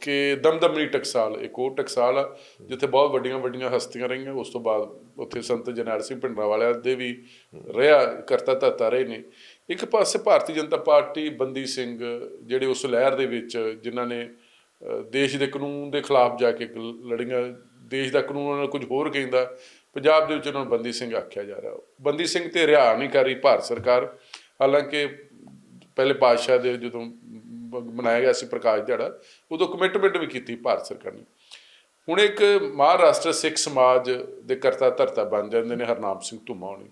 ਕਿ ਦਮਦਮਨੀ ਟਕਸਾਲ, ਇੱਕ ਉਹ ਟਕਸਾਲ ਆ, ਜਿੱਥੇ ਬਹੁਤ ਵੱਡੀਆਂ ਵੱਡੀਆਂ ਹਸਤੀਆਂ ਰਹੀਆਂ, ਉਸ ਤੋਂ ਬਾਅਦ ਉੱਥੇ ਸੰਤ ਜਰਨੈਲ ਸਿੰਘ ਭਿੰਡਰਾਂ ਵਾਲਿਆਂ ਦੇ ਵੀ ਰਿਹਾ, ਕਰਤਾ ਧਰਤਾ ਰਹੇ ਨੇ। ਇੱਕ ਪਾਸੇ ਭਾਰਤੀ ਜਨਤਾ ਪਾਰਟੀ, ਬੰਦੀ ਸਿੰਘ, ਜਿਹੜੇ ਉਸ ਲਹਿਰ ਦੇ ਵਿੱਚ, ਜਿਨ੍ਹਾਂ ਨੇ ਦੇਸ਼ ਦੇ ਕਾਨੂੰਨ ਦੇ ਖਿਲਾਫ ਜਾ ਕੇ ਕ- ਲੜੀਆਂ, ਦੇਸ਼ ਦਾ ਕਾਨੂੰਨ ਉਹਨਾਂ ਨੂੰ ਕੁਝ ਹੋਰ ਕਹਿੰਦਾ, ਪੰਜਾਬ ਦੇ ਵਿੱਚ ਉਹਨਾਂ ਨੂੰ ਬੰਦੀ ਸਿੰਘ ਆਖਿਆ ਜਾ ਰਿਹਾ। ਬੰਦੀ ਸਿੰਘ ਤੇ ਰਿਹਾ ਨਹੀਂ ਕਰ ਰਹੀ ਭਾਰਤ ਸਰਕਾਰ, ਹਾਲਾਂਕਿ ਪਹਿਲੇ ਪਾਤਸ਼ਾਹ ਦੇ ਜਦੋਂ ਮਨਾਇਆ ਗਿਆ ਸੀ ਪ੍ਰਕਾਸ਼ ਦਿਹਾੜਾ ਉਦੋਂ ਕਮਿਟਮੈਂਟ ਵੀ ਕੀਤੀ ਭਾਰਤ ਸਰਕਾਰ ਨੇ। ਹੁਣ ਇੱਕ ਮਹਾਰਾਸ਼ਟਰ ਸਿੱਖ ਸਮਾਜ ਦੇ ਕਰਤਾ ਧਰਤਾ ਬਣ ਜਾਂਦੇ ਨੇ ਹਰਨਾਮ ਸਿੰਘ ਧੁੰਮਾ ਹੋਣੀ।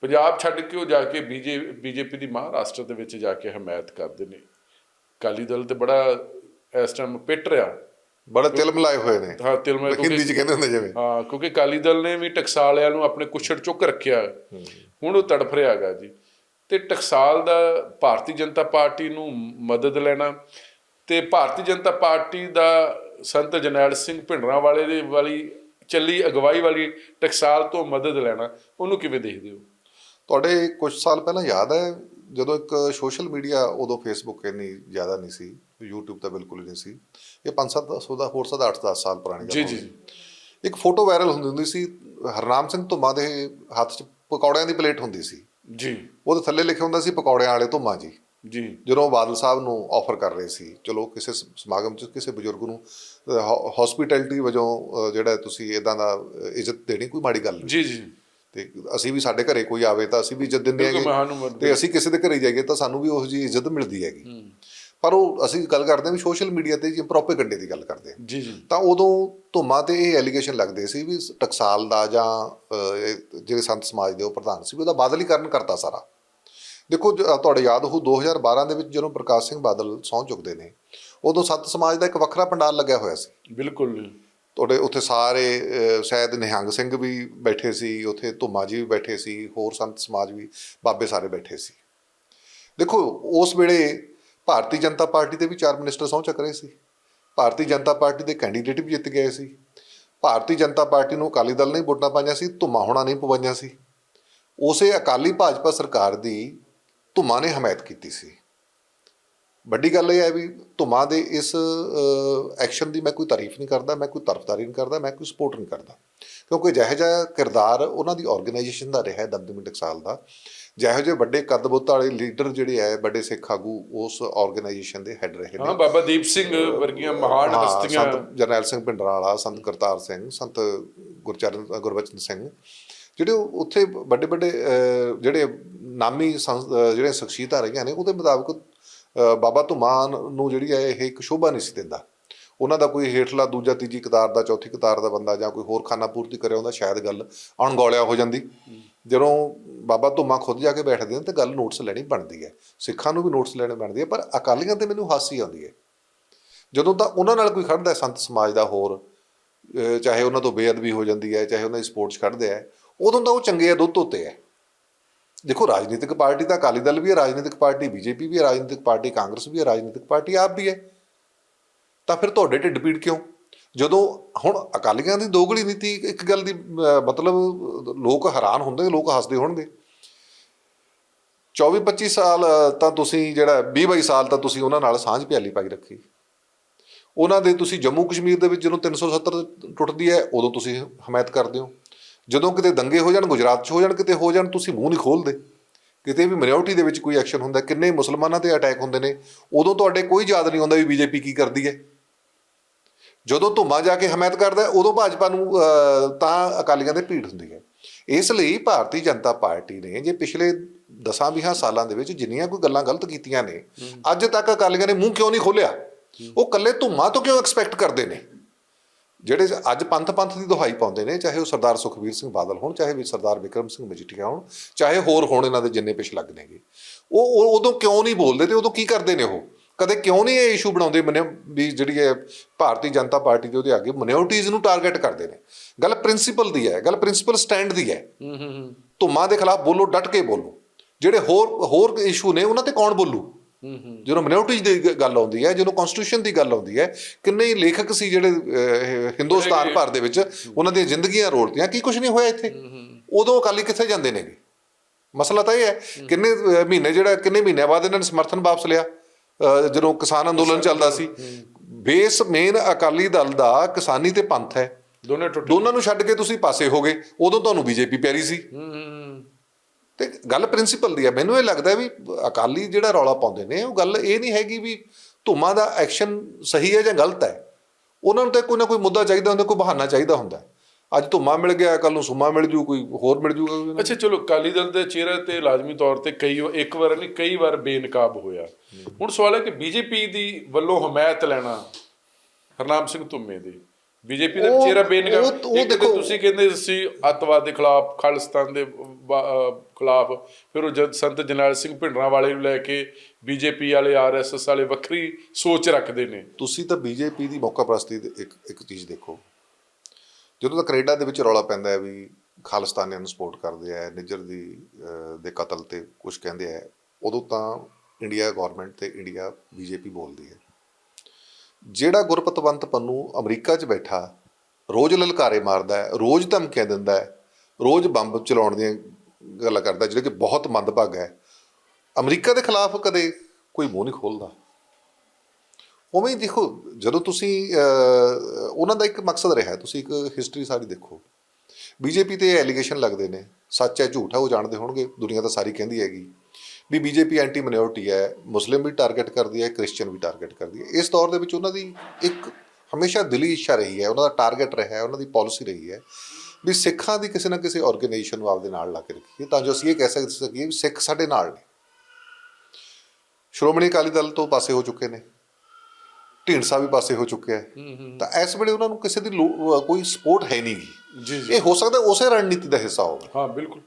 ਪੰਜਾਬ ਛੱਡ ਕੇ ਉਹ ਜਾ ਕੇ ਬੀਜੇ ਬੀਜੇਪੀ ਦੀ ਮਹਾਰਾਸ਼ਟਰ ਦੇ ਵਿੱਚ ਜਾ ਕੇ ਹਮਾਇਤ ਕਰਦੇ ਨੇ। ਅਕਾਲੀ ਦਲ ਤੇ ਬੜਾ ਇਸ ਟਾਈਮ ਪਿੱਟ ਰਿਹਾ। ਬੜਾ ਤਿਲ ਮਿਲਾਏ ਹੋਏ ਨੇ। ਹਾਂ ਤਿਲਮੇ ਹਿੰਦੀ ਚ ਕਹਿੰਦੇ ਹੁੰਦੇ ਜਿਵੇਂ। ਹਾਂ ਕਿਉਂਕਿ ਅਕਾਲੀ ਦਲ ਨੇ ਵੀ ਟਕਸਾਲ ਵਾਲਿਆਂ ਨੂੰ ਆਪਣੇ ਕੁਛੜ ਚੁੱਕ ਰੱਖਿਆ। ਹੁਣ ਉਹ ਤੜਫ ਰਿਹਾ ਹੈਗਾ ਜੀ। ਤੇ ਟਕਸਾਲ ਦਾ ਭਾਰਤੀ ਜਨਤਾ ਪਾਰਟੀ ਨੂੰ ਮਦਦ ਲੈਣਾ ਤੇ ਭਾਰਤੀ ਜਨਤਾ ਪਾਰਟੀ ਦਾ ਸੰਤ ਜਰਨੈਲ ਸਿੰਘ ਭਿੰਡਰਾਂ ਵਾਲੇ ਦੇ ਵਾਲੀ ਚੱਲੀ ਅਗਵਾਈ ਵਾਲੀ ਟਕਸਾਲ ਤੋਂ ਮਦਦ ਲੈਣਾ ਉਹਨੂੰ ਕਿਵੇਂ ਦੇਖਦੇ ਹੋ ਤੁਹਾਡੇ ਕੁਝ ਸਾਲ ਪਹਿਲਾਂ ਯਾਦ ਹੈ ਜਦੋਂ ਇੱਕ ਸੋਸ਼ਲ ਮੀਡੀਆ ਉਦੋਂ ਫੇਸਬੁੱਕ ਇੰਨੀ ਜ਼ਿਆਦਾ ਨਹੀਂ ਸੀ YouTube ਤਾਂ ਬਿਲਕੁਲ ਹੀ ਨਹੀਂ ਸੀ ਇਹ 5-7 ਸੌਦਾ ਹੋਰ ਸਦਾ 8-10 ਸਾਲ ਪੁਰਾਣੀ ਗੱਲ ਜੀ। ਜੀ। ਇੱਕ ਫੋਟੋ ਵਾਇਰਲ ਹੁੰਦੀ ਹੁੰਦੀ ਸੀ ਹਰਨਾਮ ਸਿੰਘ ਧੁੰਮਾ ਦੇ ਹੱਥ 'ਚ ਪਕੌੜਿਆਂ ਦੀ ਪਲੇਟ ਹੁੰਦੀ ਸੀ ਜੀ। ਉਹਦੇ ਥੱਲੇ ਲਿਖਿਆ ਹੁੰਦਾ ਸੀ ਪਕੌੜਿਆਂ ਵਾਲੇ ਧੁੰਮਾ ਜੀ। ਜੀ। ਜਦੋਂ ਬਾਦਲ ਸਾਹਿਬ ਨੂੰ ਆਫਰ ਕਰ ਰਹੇ ਸੀ ਚਲੋ ਕਿਸੇ ਸਮਾਗਮ 'ਚ ਕਿਸੇ ਬਜ਼ੁਰਗ ਨੂੰ ਹਸਪਿਟੈਲਿਟੀ ਵਜੋਂ ਜਿਹੜਾ ਤੁਸੀਂ ਇਦਾਂ ਦਾ ਇੱਜ਼ਤ ਦੇਣੀ ਕੋਈ ਮਾੜੀ ਗੱਲ ਨਹੀਂ। ਜੀ ਜੀ। ਤੇ ਅਸੀਂ ਵੀ ਸਾਡੇ ਘਰੇ ਕੋਈ ਆਵੇ ਤਾਂ ਅਸੀਂ ਵੀ ਇੱਜ਼ਤ ਦਿੰਦੇ ਹੈਗੇ। ਤੇ ਅਸੀਂ ਕਿਸੇ ਦੇ ਘਰੇ ਜਾਈਏ ਤਾਂ ਸਾਨੂੰ ਵੀ ਉਹੋ ਜਿਹੀ ਇੱਜ਼ਤ ਮਿਲਦੀ ਹੈਗੀ। ਪਰ ਉਹ ਅਸੀਂ ਗੱਲ ਕਰਦੇ ਹਾਂ ਵੀ ਸੋਸ਼ਲ ਮੀਡੀਆ ਤੇ ਜੀ ਪ੍ਰੋਪੇਗੈਂਡੇ ਦੀ ਗੱਲ ਕਰਦੇ ਹਾਂ। ਜੀ ਜੀ। ਤਾਂ ਉਦੋਂ ਧੁੰਮਾਂ ਤੇ ਇਹ ਐਲੀਗੇਸ਼ਨ ਲੱਗਦੇ ਸੀ ਵੀ ਟਕਸਾਲ ਦਾ ਜਾਂ ਜਿਹੜੇ ਸੰਤ ਸਮਾਜ ਦੇ ਉਹ ਪ੍ਰਧਾਨ ਸੀ ਵੀ ਉਹਦਾ ਬਾਦਲੀਕਰਨ ਕਰਤਾ ਸਾਰਾ। ਦੇਖੋ ਤੁਹਾਡੇ ਯਾਦ ਹੋ 2012 ਦੇ ਵਿੱਚ ਜਦੋਂ ਪ੍ਰਕਾਸ਼ ਸਿੰਘ ਬਾਦਲ ਸਹੁੰ ਚੁੱਕਦੇ ਨੇ ਉਦੋਂ ਸੰਤ ਸਮਾਜ ਦਾ ਇੱਕ ਵੱਖਰਾ ਪੰਡਾਲ ਲੱਗਿਆ ਹੋਇਆ ਸੀ। ਬਿਲਕੁਲ। ਤੁਹਾਡੇ ਉੱਥੇ ਸਾਰੇ ਸ਼ਾਇਦ ਨਿਹੰਗ ਸਿੰਘ ਵੀ ਬੈਠੇ ਸੀ ਉੱਥੇ ਧੁੰਮਾ ਜੀ ਵੀ ਬੈਠੇ ਸੀ ਹੋਰ ਸੰਤ ਸਮਾਜ ਵੀ ਬਾਬੇ ਸਾਰੇ ਬੈਠੇ ਸੀ। ਦੇਖੋ ਉਸ ਵੇਲੇ ਭਾਰਤੀ ਜਨਤਾ ਪਾਰਟੀ ਦੇ ਵੀ ਚਾਰ ਮਿਨਿਸਟਰ ਸਹੁੰ ਚੱਕ ਰਹੇ ਸੀ। ਭਾਰਤੀ ਜਨਤਾ ਪਾਰਟੀ ਦੇ ਕੈਂਡੀਡੇਟ ਵੀ ਜਿੱਤ ਗਏ ਸੀ। ਭਾਰਤੀ ਜਨਤਾ ਪਾਰਟੀ ਨੂੰ ਅਕਾਲੀ ਦਲ ਨਹੀਂ ਵੋਟਾਂ ਪਾਈਆਂ ਸੀ, ਧੁੰਮਾ ਹੋਣਾ ਨਹੀਂ ਪਵਾਈਆਂ ਸੀ। ਉਸੇ ਅਕਾਲੀ ਭਾਜਪਾ ਸਰਕਾਰ ਦੀ ਧੁੰਮਾ ਨੇ ਹਮਾਇਤ ਕੀਤੀ ਸੀ। ਵੱਡੀ ਗੱਲ ਇਹ ਹੈ ਵੀ ਧੁਮਾ ਦੇ ਇਸ ਐਕਸ਼ਨ ਦੀ ਮੈਂ ਕੋਈ ਤਾਰੀਫ ਨਹੀਂ ਕਰਦਾ, ਮੈਂ ਕੋਈ ਤਰਫਦਾਰੀ ਨਹੀਂ ਕਰਦਾ, ਮੈਂ ਕੋਈ ਸਪੋਰਟ ਨਹੀਂ ਕਰਦਾ। ਕਿਉਂਕਿ ਜਿਹੋ ਜਿਹਾ ਕਿਰਦਾਰ ਉਹਨਾਂ ਦੀ ਆਰਗੇਨਾਈਜੇਸ਼ਨ ਦਾ ਰਿਹਾ ਦਮਦਮੀ ਟਕਸਾਲ ਦਾ ਜਿਹੋ ਜਿਹੇ ਵੱਡੇ ਕਦਬੁੱਤ ਵਾਲੇ ਲੀਡਰ ਜਿਹੜੇ ਹੈ ਵੱਡੇ ਸਿੱਖ ਆਗੂ ਉਸ ਆਰਗੇਨਾਈਜੇਸ਼ਨ ਦੇ ਹੈੱਡ ਰਹੇ ਹਾਂ ਬਾਬਾ ਦੀਪ ਸਿੰਘ ਵਰਗੀਆਂ ਮਹਾਨ ਹਸਤੀਆਂ। ਸੰਤ ਜਰਨੈਲ ਸਿੰਘ ਭਿੰਡਰਾਲਾ ਸੰਤ ਕਰਤਾਰ ਸਿੰਘ ਸੰਤ ਗੁਰਚਰਨ ਗੁਰਬਚਨ ਸਿੰਘ ਜਿਹੜੇ ਉੱਥੇ ਵੱਡੇ ਵੱਡੇ ਜਿਹੜੇ ਨਾਮੀ ਜਿਹੜੇ ਸ਼ਖਸੀਅਤਾਂ ਰਹੀਆਂ ਨੇ ਉਹਦੇ ਮੁਤਾਬਕ ਬਾਬਾ ਧੁਮਾਨ ਨੂੰ ਜਿਹੜੀ ਹੈ ਇਹ ਇੱਕ ਸ਼ੋਭਾ ਨਹੀਂ ਸੀ ਦਿੰਦਾ। ਉਹਨਾਂ ਦਾ ਕੋਈ ਹੇਠਲਾ ਦੂਜਾ ਤੀਜੀ ਕਤਾਰ ਦਾ ਚੌਥੀ ਕਤਾਰ ਦਾ ਬੰਦਾ ਜਾਂ ਕੋਈ ਹੋਰ ਖਾਨਾ ਪੂਰਤੀ ਕਰਿਆ ਹੁੰਦਾ ਸ਼ਾਇਦ ਗੱਲ ਅਣਗੌਲਿਆ ਹੋ ਜਾਂਦੀ। ਜਦੋਂ ਬਾਬਾ ਧੁਮਾ ਖੁਦ ਜਾ ਕੇ ਬੈਠਦੇ ਨੇ ਤੇ ਗੱਲ ਨੋਟਸ ਲੈਣੀ ਬਣਦੀ ਹੈ। ਸਿੱਖਾਂ ਨੂੰ ਵੀ ਨੋਟਸ ਲੈਣੇ ਬਣਦੀ ਹੈ ਪਰ ਅਕਾਲੀਆਂ ਤੇ ਮੈਨੂੰ ਹਾਸੀ ਆਉਂਦੀ ਹੈ। ਜਦੋਂ ਤਾਂ ਉਹਨਾਂ ਨਾਲ ਕੋਈ ਖੜਦਾ ਸੰਤ ਸਮਾਜ ਦਾ ਹੋਰ ਚਾਹੇ ਉਹਨਾਂ ਤੋਂ ਬੇਅਦਬੀ ਹੋ ਜਾਂਦੀ ਹੈ, ਚਾਹੇ ਉਹਨਾਂ ਦੀ ਸਪੋਰਟਸ ਖੜਦੇ ਆ ਉਦੋਂ ਤਾਂ ਉਹ ਚੰਗੇ ਆ, ਦੁੱਧ ਧੋਤੇ ਹੈ। ਦੇਖੋ, ਰਾਜਨੀਤਿਕ ਪਾਰਟੀ ਤਾਂ ਅਕਾਲੀ ਦਲ ਵੀ ਹੈ, ਰਾਜਨੀਤਿਕ ਪਾਰਟੀ ਬੀਜੇਪੀ ਵੀ ਹੈ, ਰਾਜਨੀਤਿਕ ਪਾਰਟੀ ਕਾਂਗਰਸ ਵੀ ਹੈ, ਰਾਜਨੀਤਿਕ ਪਾਰਟੀ ਆਪ ਵੀ ਹੈ। ਤਾਂ ਫਿਰ ਤੁਹਾਡੇ ਢਿੱਡ ਪੀੜ ਕਿਉਂ? ਜਦੋਂ ਹੁਣ ਅਕਾਲੀਆਂ ਦੀ ਦੋਗਲੀ ਨੀਤੀ ਇੱਕ ਗੱਲ ਦੀ ਮਤਲਬ ਲੋਕ ਹੈਰਾਨ ਹੁੰਦੇ ਲੋਕ ਹੱਸਦੇ ਹੋਣਗੇ। 24 25 ਸਾਲ ਤਾਂ ਤੁਸੀਂ ਜਿਹੜਾ 20 22 ਸਾਲ ਤਾਂ ਤੁਸੀਂ ਉਹਨਾਂ ਨਾਲ ਸਾਂਝ ਪਿਆਲੀ ਪਾਈ ਰੱਖੀ। ਉਹਨਾਂ ਦੇ ਤੁਸੀਂ ਜੰਮੂ ਕਸ਼ਮੀਰ ਦੇ ਵਿੱਚ ਜਦੋਂ 370 ਟੁੱਟਦੀ ਹੈ, ਉਦੋਂ ਤੁਸੀਂ ਹਮਾਇਤ ਕਰਦੇ ਹੋ। ਜਦੋਂ ਕਿਤੇ ਦੰਗੇ ਹੋ ਜਾਣ, ਗੁਜਰਾਤ 'ਚ ਹੋ ਜਾਣ, ਕਿਤੇ ਹੋ ਜਾਣ, ਤੁਸੀਂ ਮੂੰਹ ਨਹੀਂ ਖੋਲਦੇ। ਕਿਤੇ ਵੀ ਮਿਨੋਰਟੀ ਦੇ ਵਿੱਚ ਕੋਈ ਐਕਸ਼ਨ ਹੁੰਦਾ, ਕਿੰਨੇ ਮੁਸਲਮਾਨਾਂ ਤੇ ਅਟੈਕ ਹੁੰਦੇ ਨੇ, ਉਦੋਂ ਤੁਹਾਡੇ ਕੋਈ ਯਾਦ ਨਹੀਂ ਆਉਂਦਾ ਵੀ ਬੀਜੇਪੀ ਕੀ ਕਰਦੀ ਹੈ। ਜਦੋਂ ਧੁੰਮਾ ਜਾ ਕੇ ਹਮਾਇਤ ਕਰਦਾ, ਉਦੋਂ ਭਾਜਪਾ ਨੂੰ ਤਾਂ ਅਕਾਲੀਆਂ ਦੇ ਭੀੜ ਹੁੰਦੀ ਹੈ। ਇਸ ਲਈ ਭਾਰਤੀ ਜਨਤਾ ਪਾਰਟੀ ਨੇ, ਜੇ ਪਿਛਲੇ 10-20 ਸਾਲਾਂ ਦੇ ਵਿੱਚ ਜਿੰਨੀਆਂ ਕੋਈ ਗੱਲਾਂ ਗਲਤ ਕੀਤੀਆਂ ਨੇ ਅੱਜ ਤੱਕ ਅਕਾਲੀਆਂ ਨੇ ਮੂੰਹ ਕਿਉਂ ਨਹੀਂ ਖੋਲਿਆ ਉਹ ਕੱਲੇ ਧੁੰਮਾ ਤੋਂ ਕਿਉਂ ਐਕਸਪੈਕਟ ਕਰਦੇ ਨੇ? ਜਿਹੜੇ ਅੱਜ ਪੰਥ ਪੰਥ ਦੀ ਦੁਹਾਈ ਪਾਉਂਦੇ ਨੇ ਚਾਹੇ ਉਹ ਸਰਦਾਰ ਸੁਖਬੀਰ ਸਿੰਘ ਬਾਦਲ ਹੋਣ ਚਾਹੇ ਵੀ ਸਰਦਾਰ ਵਿਕਰਮ ਸਿੰਘ ਮਜੀਠੀਆ ਹੋਣ ਚਾਹੇ ਹੋਰ ਹੋਣ ਇਹਨਾਂ ਦੇ ਜਿੰਨੇ ਪਿਛ ਲੱਗ ਨੇਗੇ। ਉਹ ਉਹ ਉਦੋਂ ਕਿਉਂ ਨਹੀਂ ਬੋਲਦੇ ਤੇ ਉਦੋਂ ਕੀ ਕਰਦੇ ਨੇ ਉਹ? ਕਦੇ ਕਿਉਂ ਨਹੀਂ ਇਹ ਇਸ਼ੂ ਬਣਾਉਂਦੇ ਮਨੇ ਵੀ ਜਿਹੜੀ ਹੈ ਭਾਰਤੀ ਜਨਤਾ ਪਾਰਟੀ ਦੇ ਉਹਦੇ ਅੱਗੇ ਮਿਨੋਰਟੀਜ਼ ਨੂੰ ਟਾਰਗੇਟ ਕਰਦੇ ਨੇ? ਗੱਲ ਪ੍ਰਿੰਸੀਪਲ ਦੀ ਹੈ ਗੱਲ ਪ੍ਰਿੰਸੀਪਲ ਸਟੈਂਡ ਦੀ ਹੈ। ਹੂੰ ਹੂੰ ਹੂੰ। ਧੁੰਮਾਂ ਦੇ ਖਿਲਾਫ ਬੋਲੋ ਡਟ ਕੇ ਬੋਲੋ। ਜਿਹੜੇ ਹੋਰ ਹੋਰ ਇਸ਼ੂ ਨੇ ਉਹਨਾਂ ਤੇ ਕੌਣ ਬੋਲੂ? ਜਦੋਂ ਮਿਨੋਰਟੀਜ਼ ਦੀ ਗੱਲ ਆਉਂਦੀ ਹੈ ਜਦੋਂ ਕਨਸਟੀਟਿਊਸ਼ਨ ਦੀ ਗੱਲ ਆਉਂਦੀ ਹੈ ਕਿੰਨੇ ਹੀ ਲੇਖਕ ਸੀ ਜਿਹੜੇ ਹਿੰਦੁਸਤਾਨ ਭਰ ਦੇ ਵਿੱਚ ਉਹਨਾਂ ਦੀਆਂ ਜ਼ਿੰਦਗੀਆਂ ਰੋਲਤੀਆਂ ਕੀ ਕੁਝ ਨਹੀਂ ਹੋਇਆ ਇੱਥੇ? ਉਦੋਂ ਅਕਾਲੀ ਕਿੱਥੇ ਜਾਂਦੇ ਨੇਗੇ? ਮਸਲਾ ਤਾਂ ਇਹ ਹੈ ਕਿੰਨੇ ਮਹੀਨੇ ਜਿਹੜਾ ਕਿੰਨੇ ਮਹੀਨਿਆਂ ਬਾਅਦ ਇਹਨਾਂ ਨੇ ਸਮਰਥਨ ਵਾਪਸ ਲਿਆ? ਜਦੋਂ ਕਿਸਾਨ ਅੰਦੋਲਨ ਚੱਲਦਾ ਸੀ। ਬੇਸ ਮੇਨ ਅਕਾਲੀ ਦਲ ਦਾ ਕਿਸਾਨੀ ਤੇ ਪੰਥ ਹੈ। ਦੋਨੇ ਟੁੱਟ। ਦੋਨਾਂ ਨੂੰ ਛੱਡ ਕੇ ਤੁਸੀਂ ਪਾਸੇ ਹੋ ਗਏ ਉਦੋਂ ਤੁਹਾਨੂੰ ਬੀਜੇਪੀ ਪਿਆਰੀ ਸੀ। ਤੇ ਗੱਲ ਪ੍ਰਿੰਸੀਪਲ ਦੀ ਹੈ ਮੈਨੂੰ ਇਹ ਲੱਗਦਾ ਵੀ ਅਕਾਲੀ ਜਿਹੜਾ ਰੌਲਾ ਪਾਉਂਦੇ ਨੇ ਉਹ ਗੱਲ ਇਹ ਨਹੀਂ ਹੈਗੀ ਵੀ ਧੁਮਾ ਦਾ ਐਕਸ਼ਨ ਸਹੀ ਹੈ ਜਾਂ ਗਲਤ ਹੈ। ਉਹਨਾਂ ਨੂੰ ਤਾਂ ਕੋਈ ਨਾ ਕੋਈ ਮੁੱਦਾ ਚਾਹੀਦਾ ਹੁੰਦਾ ਕੋਈ ਬਹਾਨਾ ਚਾਹੀਦਾ ਹੁੰਦਾ। ਅੱਜ ਧੁਮਾ ਮਿਲ ਗਿਆ ਕੱਲ ਨੂੰ ਸੁਮਾ ਮਿਲ ਜੂ ਕੋਈ ਹੋਰ ਮਿਲ ਜੂਗਾ ਅੱਛਾ ਚਲੋ ਅਕਾਲੀ ਦਲ ਦੇ ਚਿਹਰੇ ਤੇ ਲਾਜ਼ਮੀ ਤੌਰ ਤੇ ਕਈ ਇੱਕ ਵਾਰ ਨਹੀਂ ਕਈ ਵਾਰ ਬੇਨਕਾਬ ਹੋਇਆ। ਹੁਣ ਸਵਾਲ ਹੈ ਕਿ ਬੀਜੇਪੀ ਦੀ ਵੱਲੋਂ ਹਮਾਇਤ ਲੈਣਾ ਹਰਨਾਮ ਸਿੰਘ ਧੁੰਮੇ ਦੀ ਬੀਜੇਪੀ ਦਾ ਚਿਹਰਾ ਬੇਨਕਾਬ ਉਹ- ਦੇਖੋ- ਤੁਸੀਂ ਕਹਿੰਦੇ ਸੀ ਅੱਤਵਾਦ ਦੇ ਖਿਲਾਫ ਖਾਲਿਸਤਾਨ ਦੇ ਖਿਲਾਫ ਫਿਰ ਉਹ ਜਦ ਸੰਤ ਜਰਨੈਲ ਸਿੰਘ ਭਿੰਡਰਾਂ ਵਾਲੇ ਨੂੰ ਲੈ ਕੇ ਬੀਜੇਪੀ ਵਾਲੇ ਆਰਐਸਐਸ ਵਾਲੇ ਵੱਖਰੀ ਸੋਚ ਰੱਖਦੇ ਨੇ। ਤੁਸੀਂ ਤਾਂ ਬੀਜੇਪੀ ਦੀ ਮੌਕਾ ਪ੍ਰਸਤੀ ਦੀ ਇੱਕ ਇੱਕ ਚੀਜ਼ ਦੇਖੋ। ਜਦੋਂ ਤਾਂ ਕੈਨੇਡਾ ਦੇ ਵਿੱਚ ਰੌਲਾ ਪੈਂਦਾ ਹੈ ਵੀ ਖਾਲਿਸਤਾਨੀਆਂ ਨੂੰ ਸਪੋਰਟ ਕਰਦੇ ਆ ਨਿੱਜਰ ਦੀ ਦੇ ਕਤਲ ਤੇ ਕੁਝ ਕਹਿੰਦੇ ਆ ਉਦੋਂ ਤਾਂ ਇੰਡੀਆ ਗਵਰਨਮੈਂਟ ਤੇ ਇੰਡੀਆ ਬੀਜੇਪੀ ਬੋਲਦੀ ਹੈ। ਜਿਹੜਾ ਗੁਰਪਤਵੰਤ ਪੰਨੂ ਅਮਰੀਕਾ 'ਚ ਬੈਠਾ, ਰੋਜ਼ ਲਲਕਾਰੇ ਮਾਰਦਾ ਹੈ, ਰੋਜ਼ ਧਮਕੀਆਂ ਦਿੰਦਾ ਹੈ, ਰੋਜ਼ ਬੰਬ ਚਲਾਉਣ ਦੀਆਂ ਗੱਲਾਂ ਕਰਦਾ, ਜਿਹੜੇ ਕਿ ਬਹੁਤ ਮੰਦਭਾਗਾ ਹੈ। ਅਮਰੀਕਾ ਦੇ ਖਿਲਾਫ ਕਦੇ ਕੋਈ ਮੂੰਹ ਨਹੀਂ ਖੋਲਦਾ। ਉਵੇਂ ਹੀ ਦੇਖੋ, ਜਦੋਂ ਤੁਸੀਂ ਉਹਨਾਂ ਦਾ ਇੱਕ ਮਕਸਦ ਰਿਹਾ, ਤੁਸੀਂ ਇੱਕ ਹਿਸਟਰੀ ਸਾਰੀ ਦੇਖੋ। ਬੀਜੇਪੀ ਤੇ ਐਲੀਗੇਸ਼ਨ ਲੱਗਦੇ ਨੇ, ਸੱਚ ਹੈ, ਝੂਠ ਹੈ, ਉਹ ਜਾਣਦੇ ਹੋਣਗੇ, ਦੁਨੀਆ ਤਾਂ ਸਾਰੀ ਕਹਿੰਦੀ ਹੈਗੀ। ਵੀ ਬੀਜੇਪੀ ਐਂਟੀ ਮਿਨੋਰਟੀ ਹੈ ਮੁਸਲਿਮ ਵੀ ਟਾਰਗੇਟ ਕਰਦੀ ਹੈ ਕ੍ਰਿਸਚੀਅਨ ਵੀ ਟਾਰਗੇਟ ਕਰਦੀ ਹੈ। ਇਸ ਦੌਰ ਦੇ ਵਿੱਚ ਉਹਨਾਂ ਦੀ ਇੱਕ ਹਮੇਸ਼ਾ ਦਿਲੀ ਇੱਛਾ ਰਹੀ ਹੈ ਉਹਨਾਂ ਦਾ ਟਾਰਗੇਟ ਰਿਹਾ ਹੈ ਉਹਨਾਂ ਦੀ ਪਾਲਿਸੀ ਰਹੀ ਹੈ ਵੀ ਸਿੱਖਾਂ ਦੀ ਕਿਸੇ ਨਾ ਕਿਸੇ ਆਰਗੇਨਾਈਜੇਸ਼ਨ ਨੂੰ ਆਪਦੇ ਨਾਲ ਲਾ ਕੇ ਰੱਖੀਏ। ਤਾਂ ਜੋ ਅਸੀਂ ਇਹ ਕਹਿ ਸਕ- ਸਕੀਏ ਵੀ ਸਿੱਖ ਸਾਡੇ ਨਾਲ ਨੇ। ਸ਼੍ਰੋਮਣੀ ਅਕਾਲੀ ਦਲ ਤੋਂ ਪਾਸੇ ਹੋ ਚੁੱਕੇ ਨੇ। ਢੀਂਡਸਾ ਵੀ ਪਾਸੇ ਹੋ ਚੁੱਕਿਆ ਹੈ। ਤਾਂ ਇਸ ਵੇਲੇ ਉਹਨਾਂ ਨੂੰ ਕਿਸੇ ਦੀ ਕੋਈ ਸਪੋਰਟ ਹੈ ਨਹੀਂਗੀ ਜੀ ਜੀ। ਇਹ ਹੋ ਸਕਦਾ ਉਸੇ ਰਣਨੀਤੀ ਦਾ ਹਿੱਸਾ ਹੋਵੇ। ਹਾਂ ਬਿਲਕੁਲ।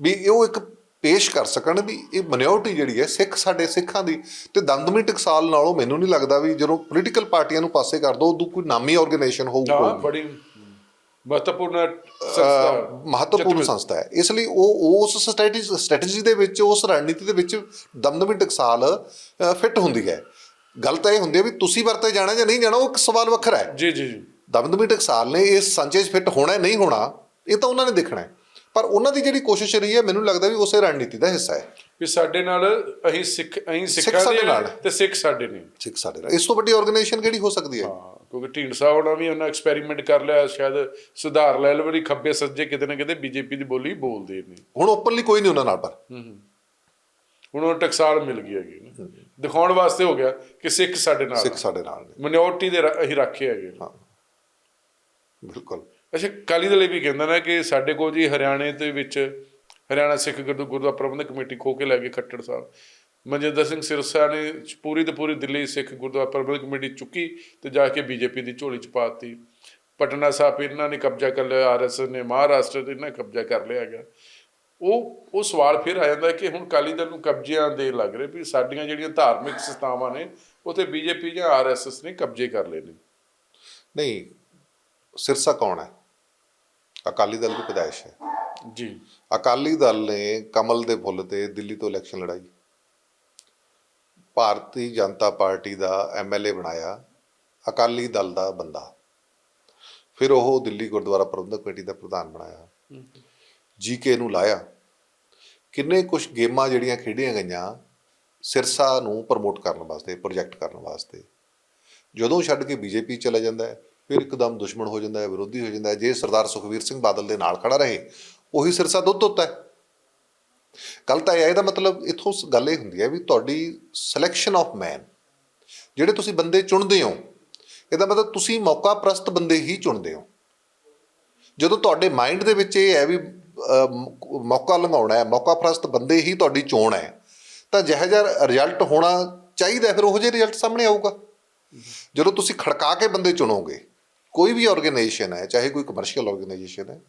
ਵੀ ਇਹ ਉਹ ਇੱਕ ਪੇਸ਼ ਕਰ ਸਕਣ ਵੀ ਇਹ ਮਿਨੋਰਟੀ ਜਿਹੜੀ ਹੈ ਸਿੱਖ ਸਾਡੇ ਸਿੱਖਾਂ ਦੀ ਤੇ ਦੰਦਮੀ ਟਕਸਾਲ ਨਾਲੋਂ ਮੈਨੂੰ ਨਹੀਂ ਲੱਗਦਾ ਵੀ ਜਦੋਂ ਪੋਲੀਟੀਕਲ ਪਾਰਟੀਆਂ ਨੂੰ ਪਾਸੇ ਕਰ ਦੋ ਉਦੋਂ ਕੋਈ ਨਾਮੀ ਆਰਗੇਨਾਈਜੇਸ਼ਨ ਹੋਊ ਹਾਂ ਕੋਈ। ਬੜੀ ਮਹੱਤਵਪੂਰਨ ਸੰਸਥਾ ਮਹੱਤਵਪੂਰਨ ਸੰਸਥਾ ਹੈ। ਇਸ ਲਈ ਉਹ ਉਸ ਸਟ੍ਰੈਟਜੀ ਸਟ੍ਰੈਟਜੀ ਦੇ ਵਿੱਚ ਉਸ ਰਣਨੀਤੀ ਦੇ ਵਿੱਚ ਦਮਦਮੀ ਟਕਸਾਲ ਫਿੱਟ ਹੁੰਦੀ ਹੈ। ਗੱਲ ਤਾਂ ਇਹ ਹੁੰਦੀ ਹੈ ਵੀ ਤੁਸੀਂ ਵਰਤੇ ਜਾਣਾ ਜਾਂ ਨਹੀਂ ਜਾਣਾ ਉਹ ਇੱਕ ਸਵਾਲ ਵੱਖਰਾ ਹੈ। ਜੀ ਜੀ ਜੀ। ਦਮਦਮੀ ਟਕਸਾਲ ਨੇ ਇਸ ਸਾਂਝੇ ਫਿੱਟ ਹੋਣਾ ਨਹੀਂ ਹੋਣਾ ਇਹ ਤਾਂ ਉਹਨਾਂ ਨੇ ਦੇਖਣਾ ਹੈ। ਪਰ ਉਹਨਾਂ ਦੀ ਜਿਹੜੀ ਕੋਸ਼ਿਸ਼ ਰਹੀ ਹੈ ਮੈਨੂੰ ਲੱਗਦਾ ਵੀ ਉਸੇ ਰਣਨੀਤੀ ਦਾ ਹਿੱਸਾ ਹੈ। ਵੀ ਸਾਡੇ ਨਾਲ ਅਸੀਂ ਸਿੱਖ ਅਸੀਂ ਸਿੱਖ ਦੇ ਨਾਲ। ਤੇ ਸਿੱਖ ਸਾਡੇ ਨੇ। ਸਿੱਖ ਸਾਡੇ ਨਾਲ। ਇਸ ਤੋਂ ਵੱਡੀ ਆਰਗੇਨਾਈਜੇਸ਼ਨ ਕਿਹੜੀ ਹੋ ਸਕਦੀ ਹੈ? ਹਾਂ ਕਿਉਂਕਿ ਢੀਂਡਸਾ ਹੋਣਾ ਵੀ ਉਹਨਾਂ ਐਕਸਪੈਰੀਮੈਂਟ ਕਰ ਲਿਆ ਸ਼ਾਇਦ ਸੁਧਾਰ ਲੈ ਲਵਰੀ ਖੱਬੇ ਸੱਜੇ ਕਿਤੇ ਨਾ ਕਿਤੇ ਬੀਜੇਪੀ ਦੀ ਬੋਲੀ ਬੋਲਦੇ ਨੇ। ਹੁਣ ਓਪਨਲੀ ਕੋਈ ਨਹੀਂ ਉਹਨਾਂ ਨਾਲ ਪਰ। ਹੁਣ ਉਹ ਟਕਸਾਲ ਮਿਲ ਗਈ ਹੈਗੀ ਦਿਖਾਉਣ ਵਾਸਤੇ ਹੋ ਗਿਆ ਕਿ ਸਿੱਖ ਸਾਡੇ ਨਾਲ ਸਿੱਖ ਸਾਡੇ ਨਾਲ ਨੇ। ਮਿਨੋਰਟੀ ਦੇ ਅਸੀਂ ਰੱਖੇ ਹੈਗੇ ਹਾਂ। ਬਿਲਕੁਲ। ਅੱਛਾ ਕਾਲੀ ਦਲ ਇਹ ਵੀ ਕਹਿੰਦਾ ਨਾ ਕਿ ਸਾਡੇ ਕੋਲ ਜੀ ਹਰਿਆਣੇ ਦੇ ਵਿੱਚ, ਹਰਿਆਣਾ ਸਿੱਖ ਗੁਰਦੁ ਗੁਰਦੁਆਰਾ ਪ੍ਰਬੰਧਕ ਕਮੇਟੀ ਖੋ ਕੇ ਲੈ ਗਏ ਖੱਟੜ ਸਾਹਿਬ। ਮਨਜਿੰਦਰ ਸਿੰਘ ਸਿਰਸਾ ਨੇ ਪੂਰੀ ਤੇ ਪੂਰੀ ਦਿੱਲੀ ਸਿੱਖ ਗੁਰਦੁਆਰਾ ਪ੍ਰਬੰਧਕ ਕਮੇਟੀ ਚੁੱਕੀ ਤੇ ਜਾ ਕੇ ਬੀਜੇਪੀ ਦੀ ਝੋਲੀ ਚ ਪਾਤੀ ਪਟਨਾ ਸਾਹਿਬ ਇਹਨਾਂ ਨੇ ਕਬਜ਼ਾ ਕਰ ਲਿਆ ਆਰਐਸਐਸ ਨੇ, ਮਹਾਰਾਸ਼ਟਰ 'ਤੇ ਇਹਨਾਂ ਕਬਜ਼ਾ ਕਰ ਲਿਆ ਗਿਆ ਉਹ ਉਹ ਸਵਾਲ ਫਿਰ ਆ ਜਾਂਦਾ ਕਿ ਹੁਣ ਕਾਲੀ ਦਲ ਨੂੰ ਕਬਜ਼ਿਆਂ ਦੇ ਲੱਗ ਰਹੇ ਵੀ ਸਾਡੀਆਂ ਜਿਹੜੀਆਂ ਧਾਰਮਿਕ ਸੰਸਥਾਵਾਂ ਨੇ, ਉਥੇ ਬੀਜੇਪੀ ਜਾਂ ਆਰਐਸਐਸ ਨੇ ਕਬਜ਼ੇ ਕਰ ਲਏ ਨੇ। ਨਹੀਂ, ਸਿਰਸਾ ਕੌਣ ਹੈ? ਅਕਾਲੀ ਦਲ ਦੀ ਪੈਦਾਇਸ਼ ਹੈ। ਜੀ। ਅਕਾਲੀ ਦਲ ਨੇ ਕਮਲ ਦੇ ਫੁੱਲ ਤੇ ਦਿੱਲੀ ਤੋਂ ਇਲੈਕਸ਼ਨ ਲੜਾਈ। ਭਾਰਤੀ ਜਨਤਾ ਪਾਰਟੀ ਦਾ ਐਮਐਲਏ ਬਣਾਇਆ ਅਕਾਲੀ ਦਲ ਦਾ ਬੰਦਾ। ਫਿਰ ਉਹ ਦਿੱਲੀ ਗੁਰਦੁਆਰਾ ਪ੍ਰਬੰਧਕ ਕਮੇਟੀ ਦਾ ਪ੍ਰਧਾਨ ਬਣਾਇਆ। ਜੀਕੇ ਨੂੰ ਲਾਇਆ। ਕਿੰਨੇ ਕੁਝ ਗੇਮਾਂ ਜਿਹੜੀਆਂ ਖੇਡੀਆਂ ਗਈਆਂ ਸਿਰਸਾ ਨੂੰ ਪ੍ਰਮੋਟ ਕਰਨ ਵਾਸਤੇ ਪ੍ਰੋਜੈਕਟ ਕਰਨ ਵਾਸਤੇ। ਜਦੋਂ ਛੱਡ ਕੇ ਬੀਜੇਪੀ ਚਲਾ ਜਾਂਦਾ ਹੈ ਫਿਰ ਇੱਕਦਮ ਦੁਸ਼ਮਣ ਹੋ ਜਾਂਦਾ ਹੈ, ਵਿਰੋਧੀ ਹੋ ਜਾਂਦਾ ਹੈ। ਜੇ ਸਰਦਾਰ ਸੁਖਵੀਰ ਸਿੰਘ ਬਾਦਲ ਦੇ ਨਾਲ ਖੜਾ ਰਹੇ, ਉਹੀ ਸਿਰਸਾ ਦੁੱਧ ਹੁੰਦਾ ਹੈ। ਗੱਲ ਤਾਂ ਇਹ ਹੈ, ਇਹਦਾ ਮਤਲਬ ਇਥੋਂ ਗੱਲ ਇਹ ਹੁੰਦੀ ਹੈ ਵੀ ਤੁਹਾਡੀ ਸਿਲੈਕਸ਼ਨ ਆਫ ਮੈਨ ਜਿਹੜੇ ਤੁਸੀਂ ਬੰਦੇ ਚੁਣਦੇ ਹੋ, ਇਹਦਾ ਮਤਲਬ ਤੁਸੀਂ ਮੌਕਾ ਪ੍ਰਸਤ ਬੰਦੇ ਹੀ ਚੁਣਦੇ ਹੋ। ਜਦੋਂ ਤੁਹਾਡੇ ਮਾਈਂਡ ਦੇ ਵਿੱਚ ਇਹ ਹੈ ਵੀ ਮੌਕਾ ਲੰਘਾਉਣਾ ਹੈ ਮੌਕਾ ਪ੍ਰਸਤ ਬੰਦੇ ਹੀ ਤੁਹਾਡੀ ਚੋਣ ਹੈ, ਤਾਂ ਜਿਹੋ ਜਿਹਾ ਰਿਜ਼ਲਟ ਹੋਣਾ ਚਾਹੀਦਾ ਫਿਰ ਉਹੋ ਜਿਹਾ ਰਿਜ਼ਲਟ ਸਾਹਮਣੇ ਆਊਗਾ। ਜਦੋਂ ਤੁਸੀਂ ਖੜਕਾ ਕੇ ਬੰਦੇ ਚੁਣੋਗੇ ਕੋਈ ਵੀ ਆਰਗੇਨਾਈਜੇਸ਼ਨ ਹੈ, ਚਾਹੇ ਕੋਈ ਕਮਰਸ਼ੀਅਲ ਆਰਗੇਨਾਈਜੇਸ਼ਨ ਹੈ,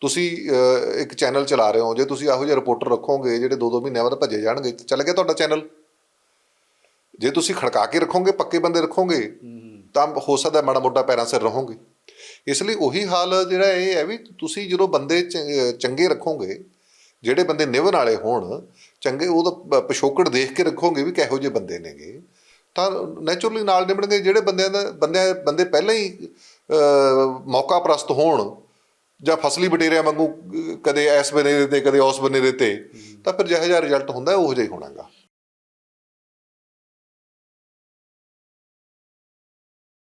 ਤੁਸੀਂ ਇੱਕ ਚੈਨਲ ਚਲਾ ਰਹੇ ਹੋ, ਜੇ ਤੁਸੀਂ ਇਹੋ ਜਿਹੇ ਰਿਪੋਰਟਰ ਰੱਖੋਗੇ ਜਿਹੜੇ 2-2 ਮਹੀਨਿਆਂ ਬਾਅਦ ਭੱਜੇ ਜਾਣਗੇ, ਤਾਂ ਚੱਲ ਗਿਆ ਤੁਹਾਡਾ ਚੈਨਲ ਜੇ ਤੁਸੀਂ ਖੜਕਾ ਕੇ ਰੱਖੋਗੇ, ਪੱਕੇ ਬੰਦੇ ਰੱਖੋਗੇ, ਤਾਂ ਹੋ ਸਕਦਾ ਮਾੜਾ ਮੋਟਾ ਪੈਰਾਂ ਸਿਰ ਰਹੋਗੇ। ਇਸ ਲਈ ਉਹੀ ਹਾਲ ਜਿਹੜਾ ਇਹ ਹੈ ਵੀ ਤੁਸੀਂ ਜਦੋਂ ਬੰਦੇ ਚ- ਚੰਗੇ ਰੱਖੋਗੇ, ਜਿਹੜੇ ਬੰਦੇ ਨਿਭਣ ਵਾਲੇ ਹੋਣ, ਚੰਗੇ ਉਹਦਾ ਪ- ਪਿਛੋਕੜ ਦੇਖ ਕੇ ਰੱਖੋਗੇ ਵੀ ਕਿਹੋ ਜਿਹੇ ਬੰਦੇ ਨੇਗੇ। ਤਾਂ ਨੈਚੁਰਲੀ ਨਾਲ ਨਿਭਣਗੇ ਜਿਹੜੇ ਬੰਦਿਆਂ ਦਾ ਬੰਦਿਆਂ ਬੰਦੇ ਪਹਿਲਾਂ ਹੀ ਮੌਕਾ ਪ੍ਰਸਤ ਹੋਣ ਜਾਂ ਫਸਲੀ ਬਟੇਰਿਆਂ ਵਾਂਗੂ ਕਦੇ ਐਸ ਬਨੇ ਦੇ ਤੇ ਕਦੇ ਉਸ ਬਨੇ ਦੇ ਤੇ ਤਾਂ ਫਿਰ ਜਿਹੋ ਜਿਹਾ ਰਿਜ਼ਲਟ ਹੁੰਦਾ ਹੈ, ਉਹੋ ਜਿਹਾ ਹੀ ਹੋਣਾਗਾ।